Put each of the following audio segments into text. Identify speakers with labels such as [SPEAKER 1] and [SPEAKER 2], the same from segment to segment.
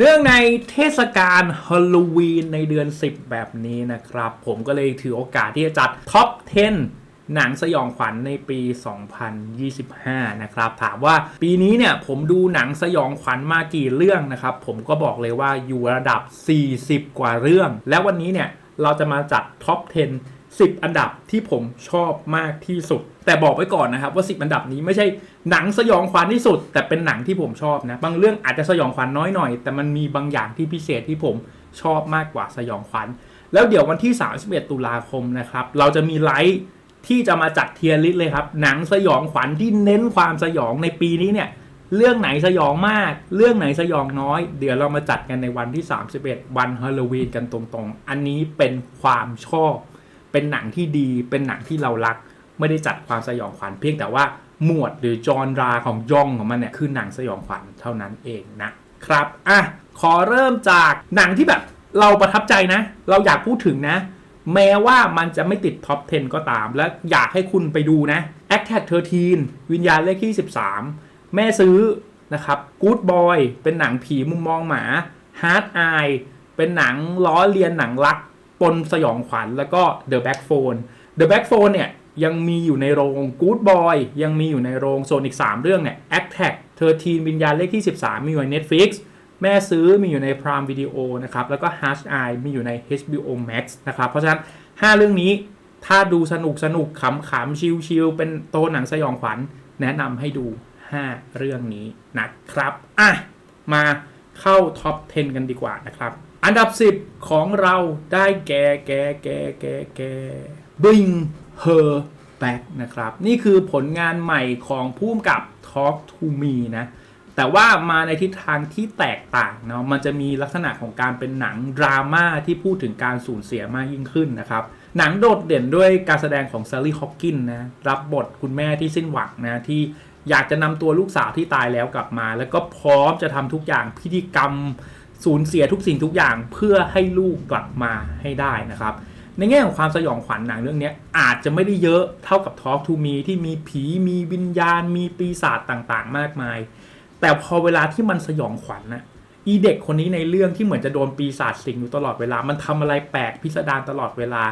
[SPEAKER 1] เนื่องในเทศกาลฮอลลวีนในเดือน 10 แบบนี้นะครับ ผมก็เลยถือโอกาสที่จะจัดท็อป 10 หนังสยองขวัญในปี 2025 นะครับ ถามว่าปีนี้เนี่ยผมดูหนังสยองขวัญมากี่เรื่องนะครับ ผมก็บอกเลยว่าอยู่ระดับ 40 กว่าเรื่อง แล้ววันนี้เนี่ยเราจะมาจัดท็อป 10 10 อันดับที่ผมชอบมากที่สุด แต่บอกไว้ก่อนนะครับว่า10อันดับนี้ไม่ใช่หนังสยองขวัญที่สุด แต่เป็นหนังที่ผมชอบนะบางเรื่องอาจจะสยองขวัญน้อยหน่อย แต่มันมีบางอย่างที่พิเศษที่ผมชอบมากกว่าสยองขวัญแล้วเดี๋ยววันที่ 31 ตุลาคมนะครับเราจะมีไลฟ์ที่จะมาจัดเทียร์ลิสต์เลยครับหนังสยองขวัญที่เน้นความสยองในปีนี้เนี่ยเรื่องไหนสยองมาก เรื่องไหนสยองน้อย เดี๋ยวเรามาจัดกันในวันที่ 31 วันฮาโลวีนกันตรงๆ อันนี้เป็นความชอบ เป็นหนังที่ดี เป็นหนังที่เรารัก ไม่ได้จัดความสยองขวัญเพียงแต่ว่าหมวดหรือจอนราของย่องของมันเนี่ยคือหนังสยองขวัญเท่านั้นเองนะครับอะขอเริ่มจากหนังที่แบบเราประทับใจนะ เราอยากพูดถึงนะ แม้ว่ามันจะไม่ติดท็อป 10 ก็ตาม และอยากให้คุณไปดูนะ a c t a c 13 วิญญาณเลขที่ 13 แม่ซื้อนะครับ Good Boy เป็นหนังผีมุมมองหมา Hard Eye เป็นหนังล้อเลียนหนังรัก ปนสยองขวัญแล้วก็ The Backphone The Backphone เนี่ย ยังมีอยู่ในโรง Good Boy ยังมีอยู่ในโรงส่วนอีก 3 เรื่องเนี่ย a c t a c 13 วิญญาณเลขที่ 13 มีอยู่ใน Netflix แม่ซื้อมีอยู่ใน Prime Video นะครับ แล้วก็ Hush Eye มีอยู่ใน HBO Max นะครับ เพราะฉะนั้น 5 เรื่องนี้ถ้าดูสนุกสนุกขำขำชิลชิลเป็นโตหนังสยองขวัญ แนะนำให้ดู 5 เรื่องนี้นะครับ อะ มาเข้าท็อป 10 กันดีกว่านะครับ อันดับ 10 ของเราได้แก่แก่แก่แก่แก่ Bring Her Back นะครับ นี่คือผลงานใหม่ของผู้กำกับ Talk to Me นะ แต่ว่ามาในทิศทางที่แตกต่างเนาะมันจะมีลักษณะของการเป็นหนังดราม่าที่พูดถึงการสูญเสียมากยิ่งขึ้นนะครับ หนังโดดเด่นด้วยการแสดงของซ a ลลี่ฮอ k กินนะรับบทคุณแม่ที่สิ้นหวังนะที่อยากจะนำตัวลูกสาวที่ตายแล้วกลับมา แล้วก็พร้อมจะทำทุกอย่างพิธีกรรมสูญเสียทุกสิ่งทุกอย่างเพื่อให้ลูกกลับมาให้ได้นะครับ ในแง่ของความสยองขวัญหนังเรื่องนี้อาจจะไม่ได้เยอะเท่ากับ Talk to Me ที่มีผีมีวิญญาณ มีปีศาจต่างๆ มากมาย แต่พอเวลาที่มันสยองขวัญนะอีเด็กคนนี้ในเรื่องที่เหมือนจะโดนปีศาจสิงอยู่ตลอดเวลา มันทำอะไรแปลกพิสดารตลอดเวลา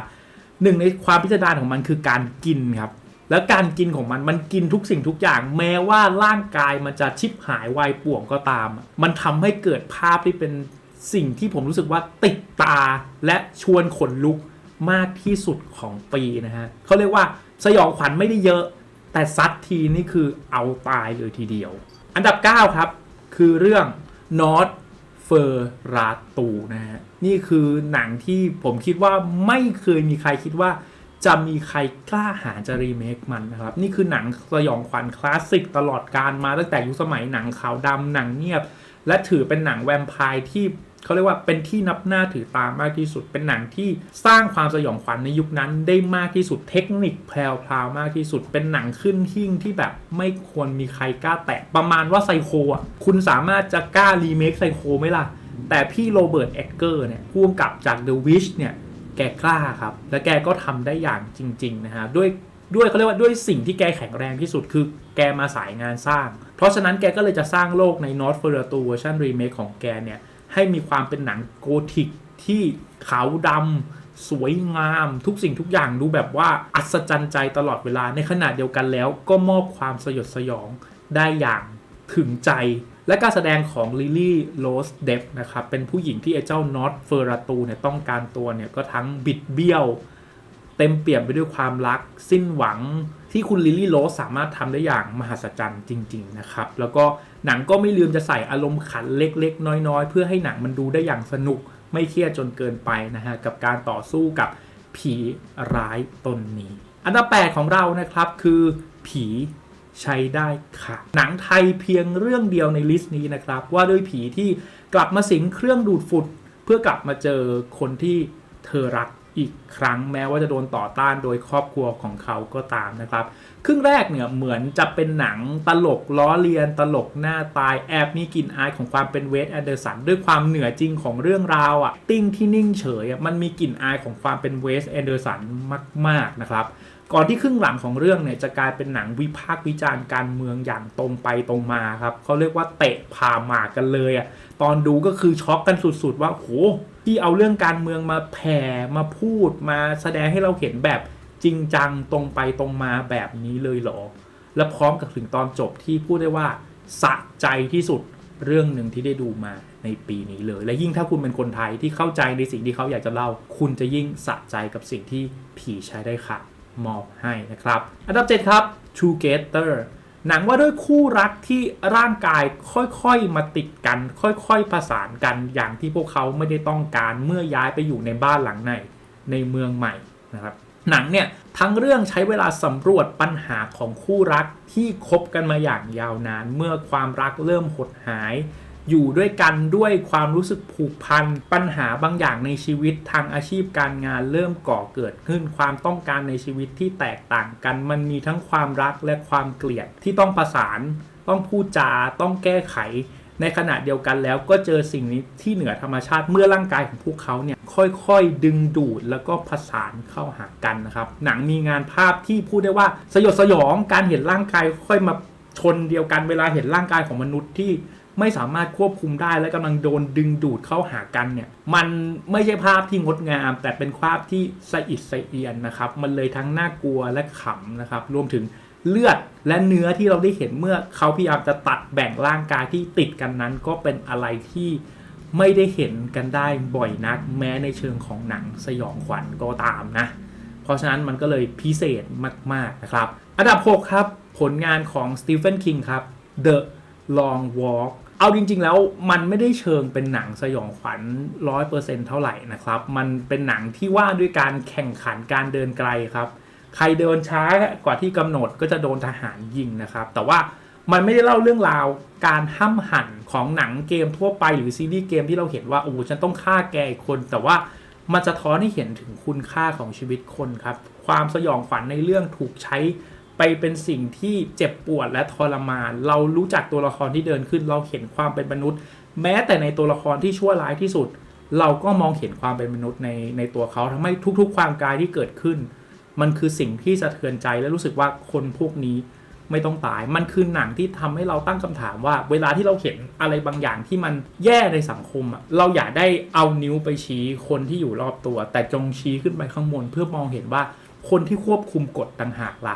[SPEAKER 1] หนึ่งในความพิสดารของมันคือการกินครับ แล้วการกินของมันมันกินทุกสิ่งทุกอย่าง แม้ว่าร่างกายมันจะชิบหายวายป่วงก็ตาม มันทำให้เกิดภาพที่เป็นสิ่งที่ผมรู้สึกว่าติดตาและชวนขนลุก มากที่สุดของปีนะฮะเขาเรียกว่าสยองขวัญไม่ได้เยอะ แต่ซัดทีนี่คือเอาตายเลยทีเดียว อันดับ 9 ครับ คือเรื่อง Not เฟอร์ราตูนะฮะนี่คือหนังที่ผมคิดว่าไม่เคยมีใครคิดว่าจะมีใครกล้าหาจะรีเมคมันนะครับ นี่คือหนังสยองขวัญคลาสสิกตลอดการมาตั้งแต่ยุคสมัยหนังขาวดำหนังเงียบ และถือเป็นหนังแวมไพร์ที่ เขาเรียกว่าเป็นที่นับหน้าถือตามากที่สุด เป็นหนังที่สร้างความสยองขวัญในยุคนั้นได้มากที่สุดเทคนิคแพรวๆมากที่สุด เป็นหนังขึ้นหิ่งที่แบบไม่ควรมีใครกล้าแตะประมาณว่าไซโคอะคุณสามารถจะกล้ารีเมคไซโคไหมล่ะ แต่พี่โรเบิร์ตเอ็ดเกอร์เนี่ยพ่วงกับจาก The Witch เนี่ยแกกล้าครับ และแกก็ทำได้อย่างจริง ๆ นะฮะด้วยด้วยเขาเรียกว่าด้วยสิ่งที่แกแข็งแรงที่สุดคือแกมาสายงานสร้าง เพราะฉะนั้นแกก็เลยจะสร้างโลกใน North f e r t u เวอร์ชันรีเมคของแกเนี่ย ให้มีความเป็นหนังโกธิกที่ขาวดำสวยงามทุกสิ่งทุกอย่างดูแบบว่าอัศจรรย์ใจตลอดเวลาในขณะเดียวกันแล้ว ก็มอบความสยดสยองได้อย่างถึงใจ และการแสดงของลิลลี่โรสเดฟนะครับ เป็นผู้หญิงที่ไอ้เจ้านอตเฟอร์ราตูเนี่ยต้องการตัวเนี่ยก็ทั้งบิดเบี้ยว เต็มเปี่ยมไปด้วยความรัก สิ้นหวังที่คุณลิลลี่โรสสามารถทำได้อย่างมหัศจรรย์จริง ๆ นะครับ แล้วก็ หนังก็ไม่ลืมจะใส่อารมณ์ขันเล็กๆ น้อยๆ เพื่อให้หนังมันดูได้อย่างสนุกไม่เครียดจนเกินไปนะฮะกับการต่อสู้กับผีร้ายตนนี้ อันดับ8ของเรานะครับคือผีใช้ได้ค่ะ หนังไทยเพียงเรื่องเดียวในลิสต์นี้นะครับ ว่าด้วยผีที่กลับมาสิงเครื่องดูดฝุ่นเพื่อกลับมาเจอคนที่เธอรัก อีกครั้งแม้ว่าจะโดนต่อต้านโดยครอบครัวของเขาก็ตามนะครับ ครึ่งแรกเนี่ยเหมือนจะเป็นหนังตลกล้อเลียนตลกหน้าตายแอบมีกลิ่นอายของความเป็นเวสแอนเดอร์สันด้วยความเหนือจริงของเรื่องราวอะติ้งที่นิ่งเฉยอะมันมีกลิ่นอายของความเป็นเวสแอนเดอร์สันมาก ๆ นะครับก่อนที่ครึ่งหลังของเรื่องเนี่ยจะกลายเป็นหนังวิพากษ์วิจารณ์การเมืองอย่างตรงไปตรงมาครับเขาเรียกว่าเตะผ่าหมากกันเลยอะตอนดูก็คือช็อกกันสุดๆว่าโห ที่เอาเรื่องการเมืองมาแผ่มาพูดมาแสดงให้เราเห็นแบบจริงจังตรงไปตรงมาแบบนี้เลยเหรอ และพร้อมกับถึงตอนจบที่พูดได้ว่าสะใจที่สุดเรื่องหนึ่งที่ได้ดูมาในปีนี้เลย และยิ่งถ้าคุณเป็นคนไทยที่เข้าใจในสิ่งที่เขาอยากจะเล่า คุณจะยิ่งสะใจกับสิ่งที่ผีใช้ได้ค่ะมอบให้นะครับ อันดับ 7 ครับ Together หนังว่าด้วยคู่รักที่ร่างกายค่อยๆมาติดกัน ค่อยๆประสานกันอย่างที่พวกเขาไม่ได้ต้องการเมื่อย้ายไปอยู่ในบ้านหลังในในเมืองใหม่นะครับหนังเนี่ยทั้งเรื่องใช้เวลาสำรวจปัญหาของคู่รักที่คบกันมาอย่างยาวนาน เมื่อความรักเริ่มหดหาย อยู่ด้วยกันด้วยความรู้สึกผูกพัน ปัญหาบางอย่างในชีวิตทางอาชีพการงานเริ่มก่อเกิดขึ้น ความต้องการในชีวิตที่แตกต่างกัน มันมีทั้งความรักและความเกลียดที่ต้องประสาน ต้องพูดจาต้องแก้ไข ในขณะเดียวกันแล้วก็เจอสิ่งนี้ที่เหนือธรรมชาติเมื่อร่างกายของพวกเขาเนี่ยค่อยๆ ดึงดูดแล้วก็ผสานเข้าหากันนะครับ หนังมีงานภาพที่พูดได้ว่าสยดสยองการเห็นร่างกายค่อยมาชนเดียวกันเวลาเห็นร่างกายของมนุษย์ที่ ไม่สามารถควบคุมได้และกำลังโดนดึงดูดเข้าหากันเนี่ย มันไม่ใช่ภาพที่งดงาม แต่เป็นภาพที่สะอิดสะเอียนนะครับ มันเลยทั้งน่ากลัวและขำนะครับ รวมถึงเลือดและเนื้อที่เราได้เห็นเมื่อเขาพยายามจะตัดแบ่งร่างกายที่ติดกันนั้น ก็เป็นอะไรที่ไม่ได้เห็นกันได้บ่อยนัก แม้ในเชิงของหนังสยองขวัญก็ตามนะ เพราะฉะนั้นมันก็เลยพิเศษมาก ๆ นะครับ อันดับ 6 ครับ ผลงานของสตีเฟนคิงครับ The Long Walk เอาจริง ๆ แล้วมันไม่ได้เชิงเป็นหนังสยองขวัญ100%เปอร์เซ็นเท่าไหร่นะครับ มันเป็นหนังที่ว่าด้วยการแข่งขันการเดินไกลครับ ใครเดินช้ากว่าที่กำหนดก็จะโดนทหารยิงนะครับ แต่ว่ามันไม่ได้เล่าเรื่องราวการห้ำหั่นของหนังเกมทั่วไปหรือซีรีส์เกมที่เราเห็นว่าโอ้ฉันต้องฆ่าแกอีกคน แต่ว่ามันจะท้อนให้เห็นถึงคุณค่าของชีวิตคนครับ ความสยองขวัญในเรื่องถูกใช้ ไปเป็นสิ่งที่เจ็บปวดและทรมาน เรารู้จักตัวละครที่เดินขึ้น เราเห็นความเป็นมนุษย์ แม้แต่ในตัวละครที่ชั่วร้ายที่สุด เราก็มองเห็นความเป็นมนุษย์ในในตัวเขาทำให้ทุกๆ ความกายที่เกิดขึ้น มันคือสิ่งที่สะเทือนใจและรู้สึกว่าคนพวกนี้ไม่ต้องตาย มันคือหนังที่ทำให้เราตั้งคำถามว่า เวลาที่เราเห็นอะไรบางอย่างที่มันแย่ในสังคมอะเราอย่าได้เอานิ้วไปชี้คนที่อยู่รอบตัว แต่จงชี้ขึ้นไปข้างบนเพื่อมองเห็นว่าคนที่ควบคุมกฎต่างหากล่ะ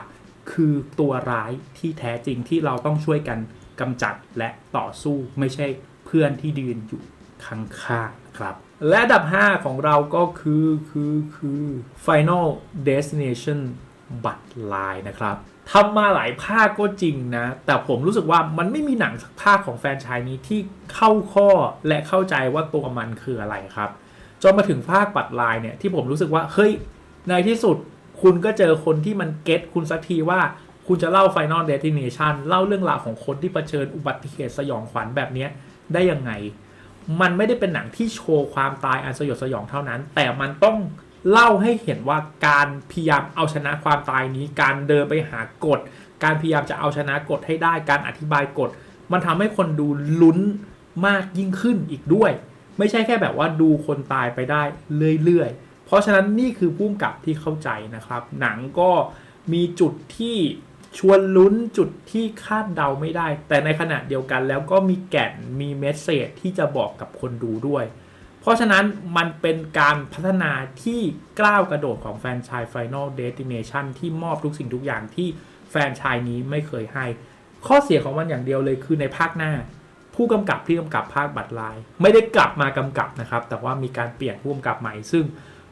[SPEAKER 1] คือตัวร้ายที่แท้จริงที่เราต้องช่วยกันกำจัดและต่อสู้ไม่ใช่เพื่อนที่ยืนอยู่ข้างๆครับ และอันดับ 5 ของเราก็คือคือคือ Final Destination บัตรลายนะครับทำมาหลายภาคก็จริงนะ แต่ผมรู้สึกว่ามันไม่มีหนังสักภาคของแฟนชายนี้ที่เข้าข้อและเข้าใจว่าตัวมันคืออะไรครับ จนมาถึงภาคบัตรลายเนี่ยที่ผมรู้สึกว่าเฮ้ยในที่สุด คุณก็เจอคนที่มันเก็ตคุณสักทีว่าคุณจะเล่า Final Destination เล่าเรื่องราวของคนที่เผชิญอุบัติเหตุสยองขวัญแบบนี้ได้ยังไง มันไม่ได้เป็นหนังที่โชว์ความตายอันสยดสยองเท่านั้น แต่มันต้องเล่าให้เห็นว่าการพยายามเอาชนะความตายนี้ การเดินไปหากฎ การพยายามจะเอาชนะกฎให้ได้ การอธิบายกฎ มันทำให้คนดูลุ้นมากยิ่งขึ้นอีกด้วย ไม่ใช่แค่แบบว่าดูคนตายไปได้เรื่อยๆ เพราะฉะนั้นนี่คือพุ่มกับที่เข้าใจนะครับ หนังก็มีจุดที่ชวนลุ้นจุดที่คาดเดาไม่ได้ แต่ในขณะเดียวกันแล้วก็มีแก่นมีเมสเซจที่จะบอกกับคนดูด้วย เพราะฉะนั้นมันเป็นการพัฒนาที่กล้าวกระโดดของแฟนชาย Final Destination ที่มอบทุกสิ่งทุกอย่างที่แฟนชายนี้ไม่เคยให้ ข้อเสียของมันอย่างเดียวเลยคือในภาคหน้า ผู้กำกับที่กำกับภาคบัตรลาย ไม่ได้กลับมากำกับนะครับ แต่ว่ามีการเปลี่ยนผู้กำกับใหม่ซึ่ง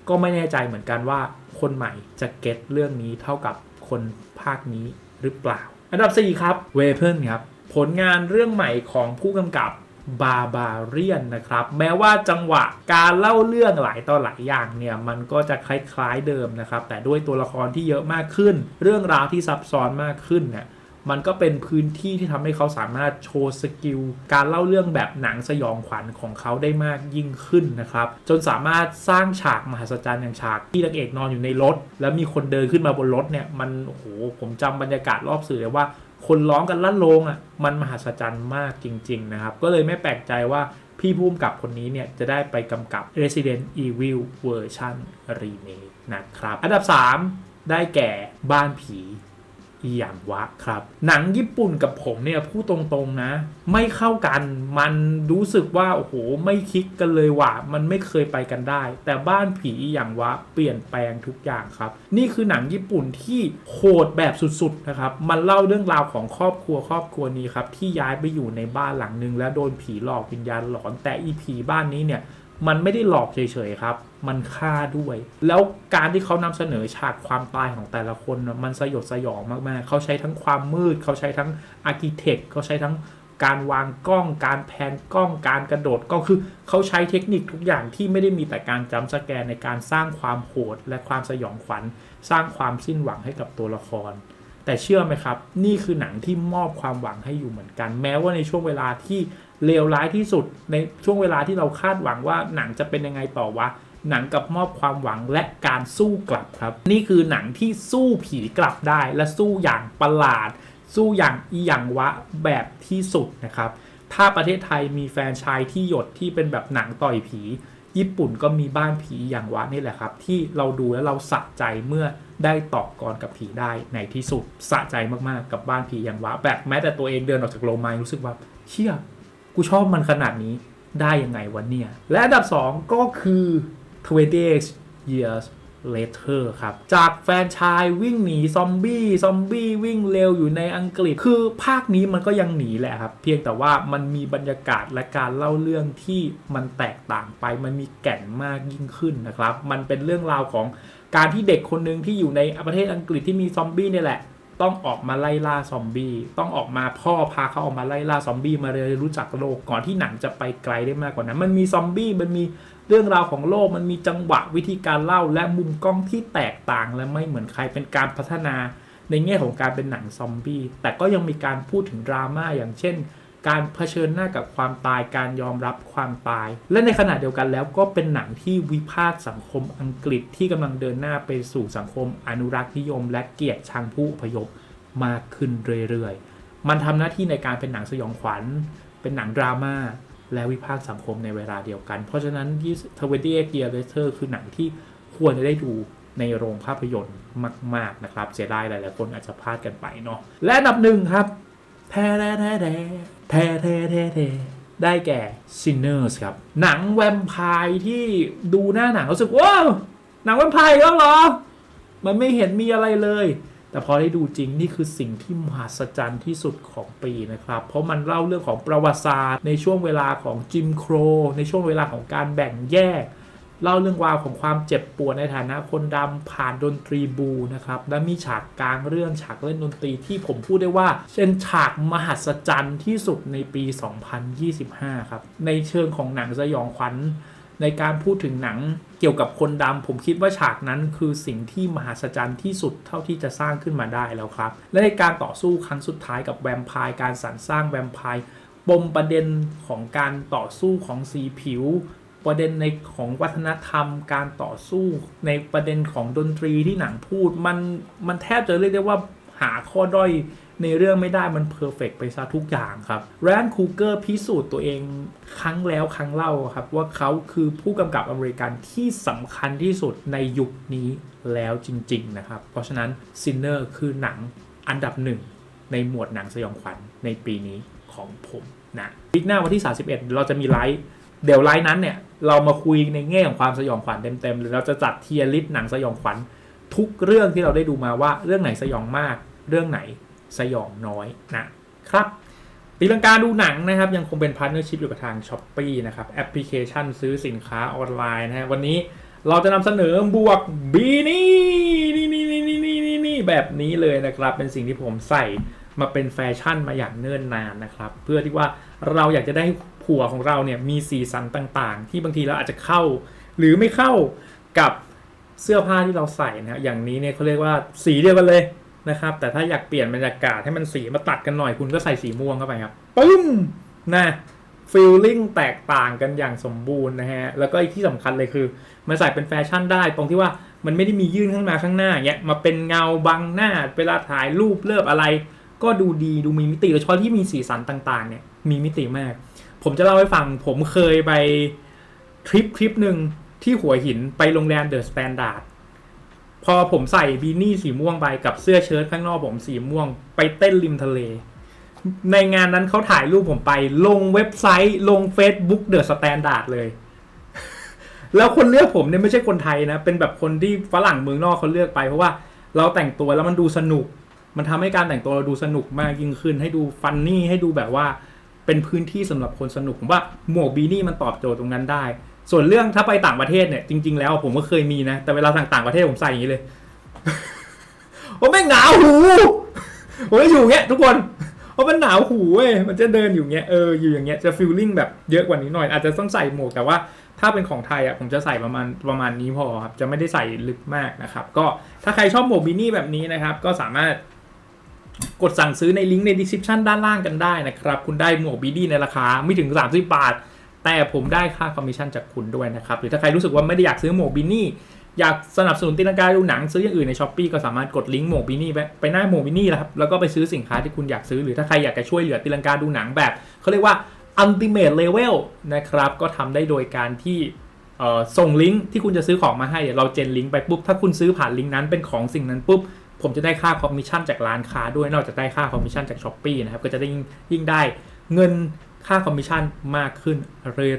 [SPEAKER 1] ก็ไม่แน่ใจเหมือนกันว่าคนใหม่จะเก็ตเรื่องนี้เท่ากับคนภาคนี้หรือเปล่า อันดับ 4 ครับ Weapon ครับ ผลงานเรื่องใหม่ของผู้กำกับบาบาเรียนนะครับ แม้ว่าจังหวะการเล่าเรื่องหลายต่อหลายอย่างเนี่ย มันก็จะคล้ายๆเดิมนะครับ แต่ด้วยตัวละครที่เยอะมากขึ้น เรื่องราวที่ซับซ้อนมากขึ้นเนี่ย มันก็เป็นพื้นที่ที่ทำให้เขาสามารถโชว์สกิลการเล่าเรื่องแบบหนังสยองขวัญของเขาได้มากยิ่งขึ้นนะครับ จนสามารถสร้างฉากมหัศจรรย์อย่างฉากที่นางเอกนอนอยู่ในรถ แล้วมีคนเดินขึ้นมาบนรถเนี่ยมันโอ้โหผมจำบรรยากาศรอบสื่อเลยว่าคนร้องกันลั่นโลงอะมันมหัศจรรย์มากจริง ๆ นะครับ ก็เลยไม่แปลกใจว่าพี่ภูมิกับคนนี้เนี่ย จะได้ไปกำกับ Resident Evil เวอร์ชัน Remake นะครับ อันดับ 3 ได้แก่บ้านผี อีหยังวะครับ หนังญี่ปุ่นกับผมเนี่ยพูดตรงๆนะ ไม่เข้ากันมันรู้สึกว่าโอ้โหไม่คลิกกันเลยว่ะมันไม่เคยไปกันได้ แต่บ้านผีอีหยังวะเปลี่ยนแปลงทุกอย่างครับ นี่คือหนังญี่ปุ่นที่โหดแบบสุดๆนะครับมันเล่าเรื่องราวของครอบครัวครอบครัวนี้ครับที่ย้ายไปอยู่ในบ้านหลังหนึ่งแล้วโดนผีหลอกวิญญาณหลอนแต่อีผีบ้านนี้เนี่ย มันไม่ได้หลอกเฉยๆครับ มันฆ่าด้วย แล้วการที่เขานำเสนอฉากความตายของแต่ละคนมันสยดสยองมากๆ เขาใช้ทั้งความมืด เขาใช้ทั้งอาร์กิเทค เขาใช้ทั้งการวางกล้อง การแพนกล้อง การกระโดดกล้องคือเขาใช้เทคนิคทุกอย่างที่ไม่ได้มีแต่การจำสแกนในการสร้างความโหดและความสยองขวัญ สร้างความสิ้นหวังให้กับตัวละคร แต่เชื่อไหมครับ นี่คือหนังที่มอบความหวังให้อยู่เหมือนกัน แม้ว่าในช่วงเวลาที่ เลวร้ายที่สุดในช่วงเวลาที่เราคาดหวังว่าหนังจะเป็นยังไงต่อวะหนังกับมอบความหวังและการสู้กลับครับ นี่คือหนังที่สู้ผีกลับได้และสู้อย่างประหลาด สู้อย่างอีหยังวะแบบที่สุดนะครับ ถ้าประเทศไทยมีแฟนชายที่หยดที่เป็นแบบหนังต่อยผี ญี่ปุ่นก็มีบ้านผีอย่างวะนี่แหละครับ ที่เราดูแล้วเราสะใจเมื่อได้ต่อกรกับผีได้ในที่สุดสะใจมากๆ กับบ้านผีอย่างวะ แบบแม้แต่ตัวเองเดินออกจากโรงมายรู้สึกว่าเชี่ย กูชอบมันขนาดนี้ได้ยังไงวันเนี่ย และอันดับ 2 ก็คือ20 years later ครับ จากแฟนชายวิ่งหนีซอมบี้ ซอมบี้วิ่งเร็วอยู่ในอังกฤษ คือภาคนี้มันก็ยังหนีแหละครับ เพียงแต่ว่ามันมีบรรยากาศและการเล่าเรื่องที่มันแตกต่างไป มันมีแก่นมากยิ่งขึ้นนะครับ มันเป็นเรื่องราวของการที่เด็กคนหนึ่งที่อยู่ในประเทศอังกฤษที่มีซอมบี้เนี่ยแหละ ต้องออกมาไล่ล่าซอมบี้ต้องออกมาพ่อพาเขาออกมาไล่ล่าซอมบี้มาเรียนรู้จักโลกก่อนที่หนังจะไปไกลได้มากกว่านั้น มันมีซอมบี้มันมีเรื่องราวของโลกมันมีจังหวะวิธีการเล่าและมุมกล้องที่แตกต่างและไม่เหมือนใครเป็นการพัฒนาในแง่ของการเป็นหนังซอมบี้แต่ก็ยังมีการพูดถึงดราม่าอย่างเช่น การเผชิญหน้ากับความตายการยอมรับความตาย และในขณะเดียวกันแล้วก็เป็นหนังที่วิพากษ์สังคมอังกฤษที่กำลังเดินหน้าไปสู่สังคมอนุรักษ์นิยม และเกลียดชังผู้อพยพมากขึ้นเรื่อยๆ มันทำหน้าที่ในการเป็นหนังสยองขวัญ เป็นหนังดราม่าและวิพากษ์สังคมในเวลาเดียวกัน เพราะฉะนั้น28 Years Later คือหนังที่ควรจะได้ดูในโรงภาพยนตร์มาก ๆ นะครับ เสียดายหลาย ๆ คนอาจจะพลาดกันไปเนาะ และอันดับหนึ่งครับ แท้แท้แท้แท้แท้แท้แท้แท้ได้แก่ Sinners ครับ หนังแวมไพร์ที่ดูหน้าหนังรู้สึกว้าวหนังแวมไพร์แล้วเหรอ มันไม่เห็นมีอะไรเลย แต่พอได้ดูจริงนี่คือสิ่งที่มหัศจรรย์ที่สุดของปีนะครับ เพราะมันเล่าเรื่องของประวัติศาสตร์ ในช่วงเวลาของจิมโคร ในช่วงเวลาของการแบ่งแยก เล่าเรื่องราวของความเจ็บปวดในฐานะคนดำผ่านดนตรีบูนะครับและมีฉากกลางเรื่องฉากเล่นดนตรีที่ผมพูดได้ว่าเป็นฉากมหัศจรรย์ที่สุดในปี 2025 ครับ ในเชิงของหนังสยองขวัญในการพูดถึงหนังเกี่ยวกับคนดำผมคิดว่าฉากนั้นคือสิ่งที่มหัศจรรย์ที่สุดเท่าที่จะสร้างขึ้นมาได้แล้วครับ และในการต่อสู้ครั้งสุดท้ายกับแวมไพร์การสรรสร้างแวมไพร์ปมประเด็นของการต่อสู้ของสีผิว ประเด็นในของวัฒนธรรมการต่อสู้ในประเด็นของดนตรีที่หนังพูด มันมันแทบจะเรียกได้ว่าหาข้อด้อยในเรื่องไม่ได้มันเพอร์เฟกไปซะทุกอย่างครับแรนคูเกอร์พิสูจน์ตัวเองครั้งแล้วครั้งเล่าครับ ว่าเขาคือผู้กำกับอเมริกันที่สำคัญที่สุดในยุคนี้แล้วจริง ๆ นะครับ เพราะฉะนั้นซินเนอร์คือหนังอันดับหนึ่งในหมวดหนังสยองขวัญในปีนี้ของผมนะวิกหน้าวันที่ 31 เราจะมีไลฟ์เดี๋ยวไลฟ์นั้นเนี่ย เรามาคุยในแง่ของความสยองขวัญเต็มๆหรือเราจะจัดเทียร์ลิสต์หนังสยองขวัญทุกเรื่องที่เราได้ดูมาว่าเรื่องไหนสยองมาก เรื่องไหนสยองน้อยนะครับตีลังกาดูหนังนะครับ ยังคงเป็นพาร์ทเนอร์ชิพอยู่กับทาง s h อ p e e นะครับแอปพลิเคชันซื้อสินค้าออนไลน์นะฮะวันนี้เราจะนำเสนอบวกบีนี่นี่นี่นี่นี่นี่นี่นี่แบบนี้เลยนะครับ เป็นสิ่งที่ผมใส่มาเป็นแฟชั่นมาอย่างเนิ่นนานนะครับ เพื่อที่ว่าเราอยากจะได้ ผัวของเราเนี่ยมีสีสันต่างๆ ที่บางทีเราอาจจะเข้า หรือไม่เข้ากับเสื้อผ้าที่เราใส่นะฮะอย่างนี้เนี่ยเขาเรียกว่าสีเดียวกันเลยนะครับ แต่ถ้าอยากเปลี่ยนบรรยากาศให้มันสีมาตัดกันหน่อยคุณก็ใส่สีม่วงเข้าไปครับปึ้มนะฟีลลิ่งแตกต่างกันอย่างสมบูรณ์นะฮะ แล้วก็อีกที่สำคัญเลยคือ มันใส่เป็นแฟชั่นได้ ตรงที่ว่ามันไม่ได้มียื่นข้างมาข้างหน้าเงี้ยมาเป็นเงาบังหน้า เวลาถ่ายรูปเลิบอะไร ก็ดูดีดูมีมิติโดยเฉพาะที่มีสีสันต่างๆเนี่ยมีมิติมาก ผมจะเล่าให้ฟัง ผมเคยไปทริปทริปหนึ่งที่หัวหินไปโรงแรมเดอะสแตนดาร์ดพอผมใส่บีนี่สีม่วงไปกับเสื้อเชิ้ตข้างนอกผมสีม่วง ไปเต้นริมทะเล ในงานนั้นเขาถ่ายรูปผมไป ลงเว็บไซต์ ลง Facebook The Standard เลย แล้วคนเลือกผมเนี่ยไม่ใช่คนไทยนะ เป็นแบบคนที่ฝรั่งเมืองนอกเขาเลือกไปเพราะว่าเราแต่งตัวแล้วมันดูสนุก มันทำให้การแต่งตัวเราดูสนุกมากยิ่งขึ้น ให้ดูฟันนี่ให้ดูแบบว่า เป็นพื้นที่สำหรับคนสนุกผมว่าหมวกบีนี่มันตอบโจทย์ตรงนั้นได้ ส่วนเรื่องถ้าไปต่างประเทศเนี่ยจริง ๆ แล้วผมก็เคยมีนะ แต่เวลาทางต่างประเทศผมใส่อย่างนี้เลยโอ้แม่งหนาวหูโอ้ยอยู่อย่างเงี้ยทุกคนเพราะมันหนาวหูเว้ยมันจะเดินอยู่อย่างเงี้ยเอออยู่อย่างเงี้ยจะฟีลลิ่งแบบเยอะกว่านี้หน่อยอาจจะต้องใส่หมวกแต่ว่าถ้าเป็นของไทยอะผมจะใส่ประมาณประมาณนี้พอครับจะไม่ได้ใส่ลึกมากนะครับ ก็ถ้าใครชอบหมวกบีนี่แบบนี้นะครับ ก็สามารถ กดสั่งซื้อในลิงก์ใน description ด้านล่างกันได้นะครับ คุณได้หมวกบีดีในราคาไม่ถึง 30 บาท แต่ผมได้ค่าคอมมิชชั่นจากคุณด้วยนะครับ หรือถ้าใครรู้สึกว่าไม่ได้อยากซื้อหมวกบินี่อยากสนับสนุนตีนังกาดูหนังซื้ออย่างอื่นในช้อปปีก็สามารถกดลิงก์หมวกบินี่ไปไปหน้าหมวกบินี่นะครับแล้วก็ไปซื้อสินค้าที่คุณอยากซื้อ หรือถ้าใครอยากจะช่วยเหลือตีลังกาดูหนังแบบเขาเรียกว่า ultimate level นะครับ ก็ทำได้โดยการที่ส่งลิงก์ที่คุณจะซื้อของมาให้เดี๋ยวเราเจนลิงก์ไปปุ๊บถ้าคุณซื้อผ่านลิงก์นั้นเป็นของสิ่งนั้นปุ๊บ ผมจะได้ค่าคอมมิชชั่นจากร้านค้าด้วยนอกจากได้ค่าคอมมิชชั่นจากช้อปปีนะครับก็จะได้ยิ่งได้เงินค่าคอมมิชชั่นมากขึ้น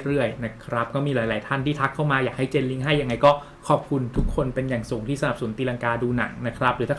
[SPEAKER 1] เรื่อยๆนะครับก็มีหลาย ๆ ท่านที่ทักเข้ามาอยากให้เจนลิงก์ให้ยังไงก็ขอบคุณทุกคนเป็นอย่างสูงที่สนับสนุนตีลังกาดูหนังนะครับหรือถ้า